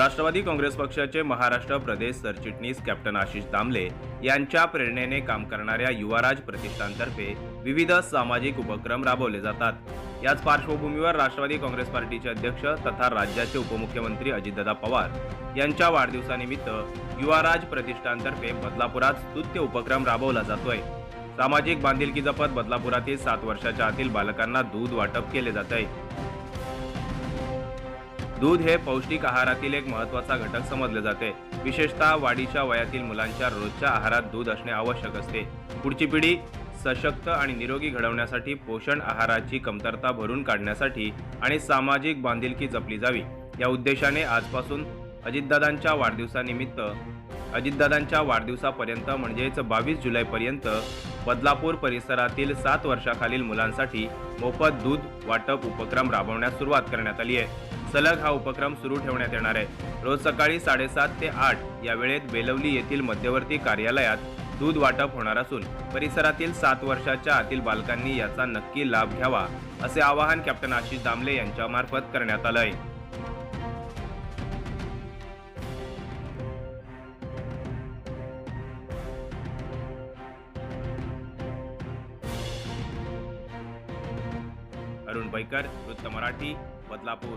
राष्ट्रवादी काँग्रेस पक्षाचे महाराष्ट्र प्रदेश सरचिटणीस कॅप्टन आशिष दामले यांच्या प्रेरणेने काम करणाऱ्या युवाराज प्रतिष्ठानतर्फे विविध सामाजिक उपक्रम राबवले जातात. याच पार्श्वभूमीवर राष्ट्रवादी काँग्रेस पार्टीचे अध्यक्ष तथा राज्याचे उपमुख्यमंत्री अजितदादा पवार यांच्या वाढदिवसानिमित्त युवाराज प्रतिष्ठानतर्फे बदलापुरात स्तुत्य उपक्रम राबवला जातोय. सामाजिक बांधिलकी जपत बदलापुरातील सात वर्षाच्या आतील बालकांना दूध वाटप केले जात आहे दूध हे पौष्टिक आहारातील एक महत्त्वाचा घटक समजले जाते. विशेषतः वाढीच्या वयातील मुलांच्या रोजच्या आहारात दूध असणे आवश्यक असते. पुढची पिढी सशक्त आणि निरोगी घडवण्यासाठी पोषण आहाराची कमतरता भरून काढण्यासाठी आणि सामाजिक बांधिलकी जपली जावी. या उद्देशाने आजपासून अजितदादांच्या वाढदिवसानिमित्त अजितदादांच्या वाढदिवसापर्यंत म्हणजेच बावीस जुलैपर्यंत बदलापूर परिसरातील सात वर्षाखालील मुलांसाठी मोफत दूध वाटप उपक्रम राबवण्यास सुरुवात करण्यात आली आहे. सलग हा उपक्रम सुरू ठेवण्यात येणार आहे. रोज सकाळी साडेसात ते आठ या वेळेत बेलवली येथील मध्यवर्ती कार्यालयात दूध वाटप होणार असून परिसरातील सात वर्षाच्या आतील बालकांनी याचा नक्की लाभ घ्यावा असे आवाहन कॅप्टन आशिष दामले यांच्यामार्फत करण्यात आलं आहे अरुण बैकर वृत्त मराठी बदलापूर.